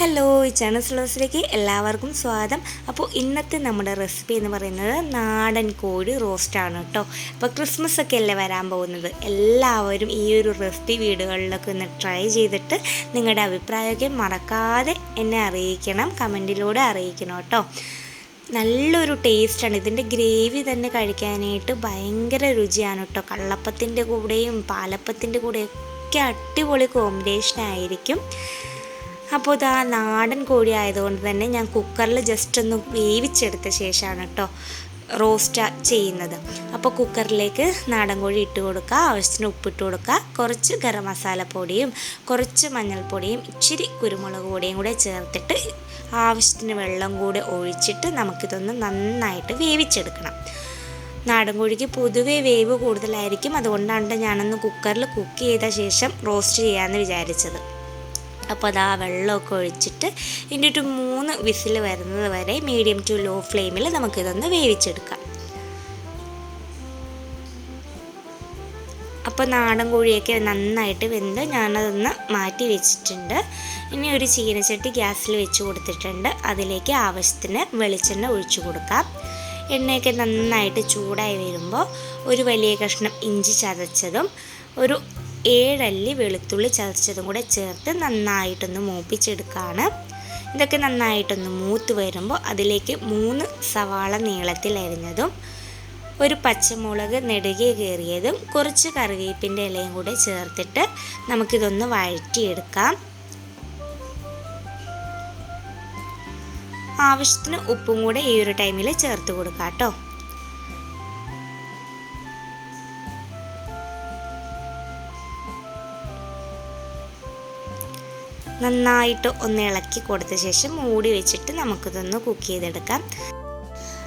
Hello channel സ്ലോസിലേക്ക് എല്ലാവർക്കും സ്വാഗതം. അപ്പോൾ ഇന്നത്തെ നമ്മുടെ റെസിപ്പി എന്ന് പറയുന്നത് നാടൻ കോഴി റോസ്റ്റാണ് കേട്ടോ. അപ്പോൾ ക്രിസ്മസ് ഒക്കെ അല്ലേ വരാൻ പോകുന്നത്? എല്ലാവരും ഈ ഒരു റെസിപ്പി വീടുകളിലൊക്കെ ഒന്ന് ട്രൈ ചെയ്തിട്ട് നിങ്ങളുടെ അഭിപ്രായമൊക്കെ മറക്കാതെ എന്നെ അറിയിക്കണം കമന്റിലൂടെ അറിയിക്കണം കേട്ടോ. നല്ലൊരു ടേസ്റ്റാണ് ഇതിന്റെ ഗ്രേവി തന്നെ കഴിക്കാനായിട്ട് ഭയങ്കര രുചിയാണ് കേട്ടോ. കള്ളപ്പത്തിന്റെ കൂടെയും പാലപ്പത്തിന്റെ കൂടെയും ഒക്കെ അടിപൊളി കോമ്പിനേഷൻ ആയിരിക്കും. അപ്പോൾ ഇതാ നാടൻ കോഴി ആയതുകൊണ്ട് തന്നെ ഞാൻ കുക്കറിൽ ജസ്റ്റ് ഒന്ന് വേവിച്ചെടുത്ത ശേഷമാണ് കേട്ടോ റോസ്റ്റ് ചെയ്യുന്നത്. അപ്പോൾ കുക്കറിലേക്ക് നാടൻ കോഴി ഇട്ട് കൊടുക്കുക ആവശ്യത്തിന് ഉപ്പിട്ട് കൊടുക്കുക കുറച്ച് ഗരം മസാല പൊടിയും കുറച്ച് മഞ്ഞൾപ്പൊടിയും ഇച്ചിരി കുരുമുളക് പൊടിയും കൂടെ ചേർത്തിട്ട് ആവശ്യത്തിന് വെള്ളം കൂടെ ഒഴിച്ചിട്ട് നമുക്കിതൊന്ന് നന്നായിട്ട് വേവിച്ചെടുക്കണം. നാടൻ കോഴിക്ക് പൊതുവേ വേവ് കൂടുതലായിരിക്കും. അതുകൊണ്ടാണ് ഞാനൊന്ന് കുക്കറിൽ കുക്ക് ചെയ്ത ശേഷം റോസ്റ്റ് ചെയ്യാമെന്ന് വിചാരിച്ചത്. അപ്പോൾ അത് ആ വെള്ളമൊക്കെ ഒഴിച്ചിട്ട് ഇതിന്റെ ഒരു മൂന്ന് വിസിൽ വരുന്നത് വരെ മീഡിയം ടു ലോ ഫ്ലെയിമിൽ നമുക്കിതൊന്ന് വേവിച്ചെടുക്കാം. അപ്പോൾ നാടൻ കോഴിയൊക്കെ നന്നായിട്ട് വെന്ത് ഞാനതൊന്ന് മാറ്റി വെച്ചിട്ടുണ്ട്. ഇനി ഒരു ചീനച്ചട്ടി ഗ്യാസിൽ വെച്ച് കൊടുത്തിട്ടുണ്ട്. അതിലേക്ക് ആവശ്യത്തിന് വെളിച്ചെണ്ണ ഒഴിച്ചു കൊടുക്കാം. എണ്ണയൊക്കെ നന്നായിട്ട് ചൂടായി വരുമ്പോൾ ഒരു വലിയ കഷ്ണം ഇഞ്ചി ചതച്ചതും ഒരു ഏഴല്ലി വെളുത്തുള്ളി ചതച്ചതും കൂടെ ചേർത്ത് നന്നായിട്ടൊന്ന് മൂപ്പിച്ചെടുക്കുകയാണ് ഇതൊക്കെ നന്നായിട്ടൊന്ന് മൂത്ത് വരുമ്പോൾ അതിലേക്ക് മൂന്ന് സവാള നീളത്തിൽ അരിഞ്ഞതും ഒരു പച്ചമുളക് നെടുകെ കയറിയതും കുറച്ച് കറിവേപ്പിന്റെ ഇലയും കൂടെ ചേർത്തിട്ട് നമുക്കിതൊന്ന് വഴറ്റിയെടുക്കാം. ആവശ്യത്തിന് ഉപ്പും കൂടെ ഈ ഒരു ടൈമിൽ ചേർത്ത് കൊടുക്കാം കേട്ടോ. നന്നായിട്ട് ഒന്ന് ഇളക്കി കൊടുത്ത ശേഷം മൂടി വെച്ചിട്ട് നമുക്കിതൊന്ന് കുക്ക് ചെയ്തെടുക്കാം.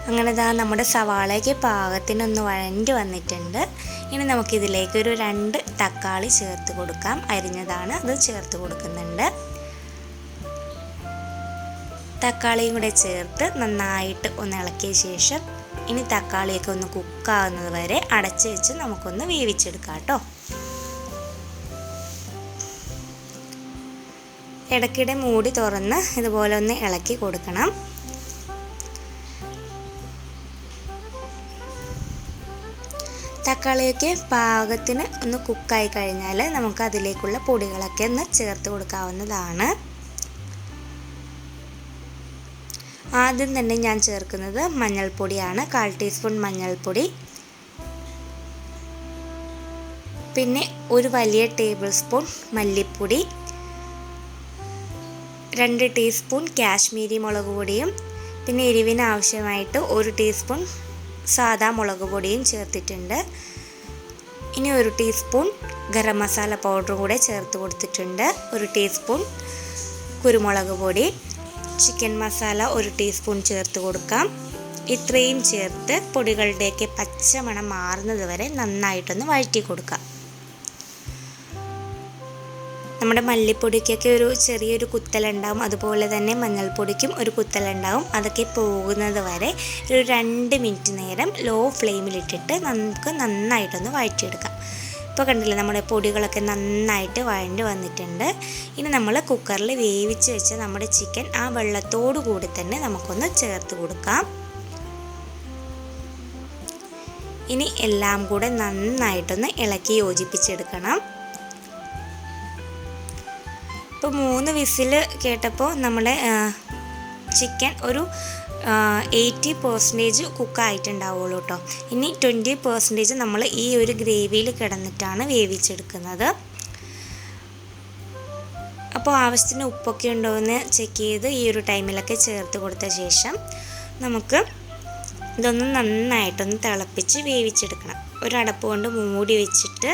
അങ്ങനെ ഇതാ നമ്മുടെ സവാളയ്ക്ക് പാകത്തിനൊന്ന് വഴണ്ടി വന്നിട്ടുണ്ട്. ഇനി നമുക്കിതിലേക്ക് ഒരു രണ്ട് തക്കാളി ചേർത്ത് കൊടുക്കാം. അരിഞ്ഞതാണ് അത് ചേർത്ത് കൊടുക്കുന്നുണ്ട്. തക്കാളിയും കൂടെ ചേർത്ത് നന്നായിട്ട് ഒന്ന് ഇളക്കിയ ശേഷം ഇനി തക്കാളിയൊക്കെ ഒന്ന് കുക്കാവുന്നത് വരെ അടച്ചു വെച്ച് നമുക്കൊന്ന് വേവിച്ചെടുക്കാം കേട്ടോ. ഇടയ്ക്കിടെ മൂടി തുറന്ന് ഇതുപോലെ ഒന്ന് ഇളക്കി കൊടുക്കണം. തക്കാളിയൊക്കെ പാകത്തിന് ഒന്ന് കുക്കായി കഴിഞ്ഞാൽ നമുക്ക് അതിലേക്കുള്ള പൊടികളൊക്കെ ഒന്ന് ചേർത്ത് കൊടുക്കാവുന്നതാണ്. ആദ്യം തന്നെ ഞാൻ ചേർക്കുന്നത് മഞ്ഞൾപ്പൊടിയാണ്. കാൽ ടീസ്പൂൺ മഞ്ഞൾപ്പൊടി. പിന്നെ ഒരു വലിയ ടേബിൾ സ്പൂൺ മല്ലിപ്പൊടി. രണ്ട് ടീസ്പൂൺ കാശ്മീരി മുളക് പൊടിയും പിന്നെ എരിവിന് ആവശ്യമായിട്ട് ഒരു ടീസ്പൂൺ സാദാ മുളക് പൊടിയും ചേർത്തിട്ടുണ്ട്. ഇനി ഒരു ടീസ്പൂൺ ഗരം മസാല പൗഡർ കൂടെ ചേർത്ത് കൊടുത്തിട്ടുണ്ട്. ഒരു ടീസ്പൂൺ കുരുമുളക് പൊടി ചിക്കൻ മസാല ഒരു ടീസ്പൂൺ ചേർത്ത് കൊടുക്കാം. ഇത്രയും ചേർത്ത് പൊടികളുടെയൊക്കെ പച്ചമണം മാറുന്നത് വരെ നന്നായിട്ടൊന്ന് വഴറ്റി കൊടുക്കാം. നമ്മുടെ മല്ലിപ്പൊടിക്കൊക്കെ ഒരു ചെറിയൊരു കുത്തലുണ്ടാവും. അതുപോലെ തന്നെ മഞ്ഞൾപ്പൊടിക്കും ഒരു കുത്തലുണ്ടാവും. അതൊക്കെ പോകുന്നത് വരെ ഒരു രണ്ട് മിനിറ്റ് നേരം ലോ ഫ്ലെയിമിലിട്ടിട്ട് നമുക്ക് നന്നായിട്ടൊന്ന് വഴറ്റിയെടുക്കാം. ഇപ്പോൾ കണ്ടില്ലേ നമ്മുടെ പൊടികളൊക്കെ നന്നായിട്ട് വഴണ്ട് വന്നിട്ടുണ്ട്. ഇനി നമ്മൾ കുക്കറിൽ വേവിച്ച് വെച്ച നമ്മുടെ ചിക്കൻ ആ വെള്ളത്തോടു കൂടി തന്നെ നമുക്കൊന്ന് ചേർത്ത് കൊടുക്കാം. ഇനി എല്ലാം കൂടെ നന്നായിട്ടൊന്ന് ഇളക്കി യോജിപ്പിച്ചെടുക്കണം. ഇപ്പോൾ മൂന്ന് വിസിൽ കേട്ടപ്പോൾ നമ്മുടെ ചിക്കൻ ഒരു എയ്റ്റി പെർസെന്റേജ് കുക്കായിട്ടുണ്ടാവുള്ളൂ കേട്ടോ ഇനി ട്വന്റി പെർസെന്റേജ് നമ്മൾ ഈ ഒരു ഗ്രേവിയിൽ കിടന്നിട്ടാണ് വേവിച്ചെടുക്കുന്നത്. അപ്പോൾ ആവശ്യത്തിന് ഉപ്പൊക്കെ ഉണ്ടോ എന്ന് ചെക്ക് ചെയ്ത് ഈ ഒരു ടൈമിലൊക്കെ ചേർത്ത് കൊടുത്ത ശേഷം നമുക്ക് ഇതൊന്ന് നന്നായിട്ടൊന്ന് തിളപ്പിച്ച് വേവിച്ചെടുക്കണം. ഒരു അടപ്പ് കൊണ്ട് മൂടി വെച്ചിട്ട്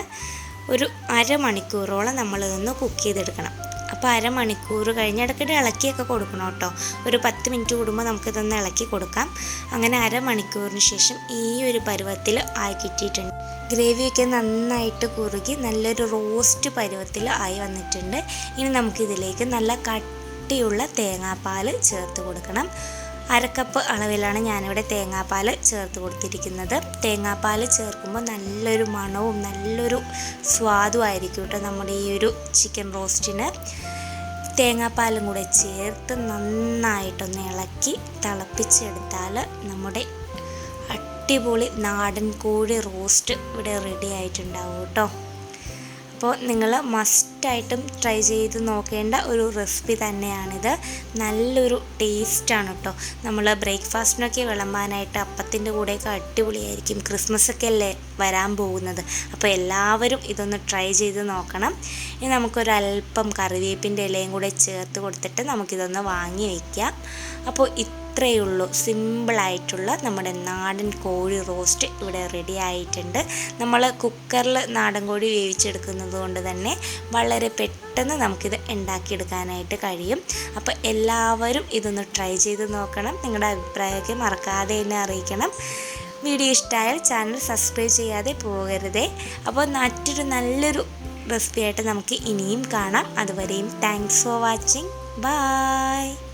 ഒരു അരമണിക്കൂറോളം നമ്മളിതൊന്ന് കുക്ക് ചെയ്തെടുക്കണം. അപ്പോൾ അരമണിക്കൂർ കഴിഞ്ഞ് ഇടയ്ക്കിടെ ഇളക്കിയൊക്കെ കൊടുക്കണം കേട്ടോ. ഒരു പത്ത് മിനിറ്റ് കൂടുമ്പോൾ നമുക്കിതൊന്ന് ഇളക്കി കൊടുക്കാം. അങ്ങനെ അരമണിക്കൂറിന് ശേഷം ഈ ഒരു പരുവത്തിൽ ആയി കിട്ടിയിട്ടുണ്ട്. ഗ്രേവിയൊക്കെ നന്നായിട്ട് കുറുകി നല്ലൊരു റോസ്റ്റ് പരുവത്തിൽ ആയി വന്നിട്ടുണ്ട്. ഇനി നമുക്കിതിലേക്ക് നല്ല കട്ടിയുള്ള തേങ്ങാപ്പാൽ ചേർത്ത് കൊടുക്കണം. അരക്കപ്പ് അളവിലാണ് ഞാനിവിടെ തേങ്ങാപ്പാൽ ചേർത്ത് കൊടുത്തിരിക്കുന്നത്. തേങ്ങാപ്പാൽ ചേർക്കുമ്പോൾ നല്ലൊരു മണവും നല്ലൊരു സ്വാദും ആയിരിക്കും കേട്ടോ നമ്മുടെ ഈ ഒരു ചിക്കൻ റോസ്റ്റിന് തേങ്ങാപ്പാലും കൂടെ ചേർത്ത് നന്നായിട്ടൊന്ന് ഇളക്കി തിളപ്പിച്ചെടുത്താൽ നമ്മുടെ അടിപൊളി നാടൻ കോഴി റോസ്റ്റ് ഇവിടെ റെഡി ആയിട്ടുണ്ടാവും കേട്ടോ. അപ്പോൾ നിങ്ങൾ മസ്റ്റായിട്ടും ട്രൈ ചെയ്ത് നോക്കേണ്ട ഒരു റെസിപ്പി തന്നെയാണിത്. നല്ലൊരു ടേസ്റ്റാണ് കേട്ടോ നമ്മൾ ബ്രേക്ക്ഫാസ്റ്റിനൊക്കെ വിളമ്പാനായിട്ട് അപ്പത്തിന്റെ കൂടെയൊക്കെ അടിപൊളിയായിരിക്കും. ക്രിസ്മസ് ഒക്കെ അല്ലേ വരാൻ പോകുന്നത്. അപ്പോൾ എല്ലാവരും ഇതൊന്ന് ട്രൈ ചെയ്ത് നോക്കണം. ഇനി നമുക്കൊരല്പം കറിവേപ്പിന്റെ ഇലയും കൂടെ ചേർത്ത് കൊടുത്തിട്ട് നമുക്കിതൊന്ന് വാങ്ങി വയ്ക്കാം അപ്പോൾ ഇത്രയേ ഉള്ളൂ സിമ്പിളായിട്ടുള്ള നമ്മുടെ നാടൻ കോഴി റോസ്റ്റ് ഇവിടെ റെഡി ആയിട്ടുണ്ട്. നമ്മൾ കുക്കറിൽ നാടൻ കോഴി വേവിച്ചെടുക്കുന്നത് കൊണ്ട് തന്നെ വളരെ പെട്ടെന്ന് നമുക്കിത് ഉണ്ടാക്കിയെടുക്കാനായിട്ട് കഴിയും. അപ്പോൾ എല്ലാവരും ഇതൊന്ന് ട്രൈ ചെയ്ത് നോക്കണം. നിങ്ങളുടെ അഭിപ്രായമൊക്കെ മറക്കാതെ എന്നെ അറിയിക്കണം. വീഡിയോ ഇഷ്ടമായാൽ ചാനൽ സബ്സ്ക്രൈബ് ചെയ്യാതെ പോകരുതേ. അപ്പോൾ മറ്റൊരു നല്ലൊരു റെസിപ്പി ആയിട്ട് നമുക്ക് ഇനിയും കാണാം. അതുവരെയും താങ്ക്സ് ഫോർ വാച്ചിങ് ബായ്